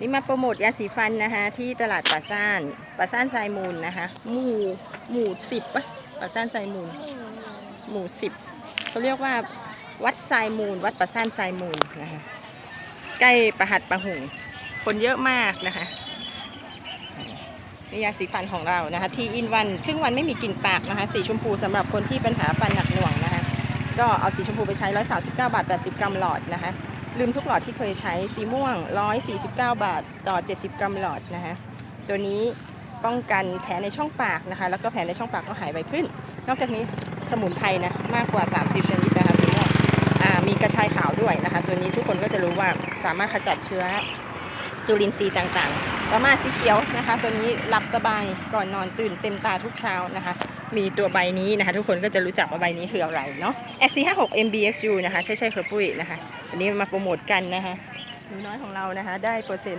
นี่มาโปรโมทยาสีฟันนะคะที่ตลาดป่าซ่านป่าซ่านไซมูลนะคะ หมู่หมู่สิบปะป่าซ่านไซมูล หมู่สิบเขาเรียกว่าวัดไซมูล วัดป่าซ่านไซมูลนะคะใกล้ประหัดประหงคนเยอะมากนะคะนี่ยาสีฟันของเรานะคะทีอินวันครึ่งวันไม่มีกลิ่นปากนะคะสีชมพูสำหรับคนที่ปัญหาฟันหนักหน่วงนะคะก็เอาสีชมพูไปใช้139บาท80กรัมหลอดนะคะ ลืมทุกหลอดที่เคยใช้สีม่วง 149 บาทต่อ 70 กรัมหลอดนะคะตัวนี้ป้องกันแผลในช่องปากนะคะ แล้วก็แผลในช่องปากก็หายไปขึ้น นอกจากนี้สมุนไพรนะมากกว่า 30 ชนิดนะคะสีม่วงมีกระชายขาวด้วยนะคะ ตัวนี้ทุกคนก็จะรู้ว่าสามารถขจัดเชื้อจุลินทรีย์ต่างๆต่อมาสีเขียวนะคะ ตัวนี้หลับสบายก่อนนอนตื่นเต็มตาทุกเช้านะคะ มีตัวใบนี้นะคะ ทุกคนก็จะรู้จักว่าใบนี้คืออะไรเนาะ SC56 MBXU นะคะ ใช่ใช่ๆคือปุ้ยนะคะ วันนี้มาโปรโมทกันนะคะหนูน้อยของเรานะคะ ได้เปอร์เซ็นต์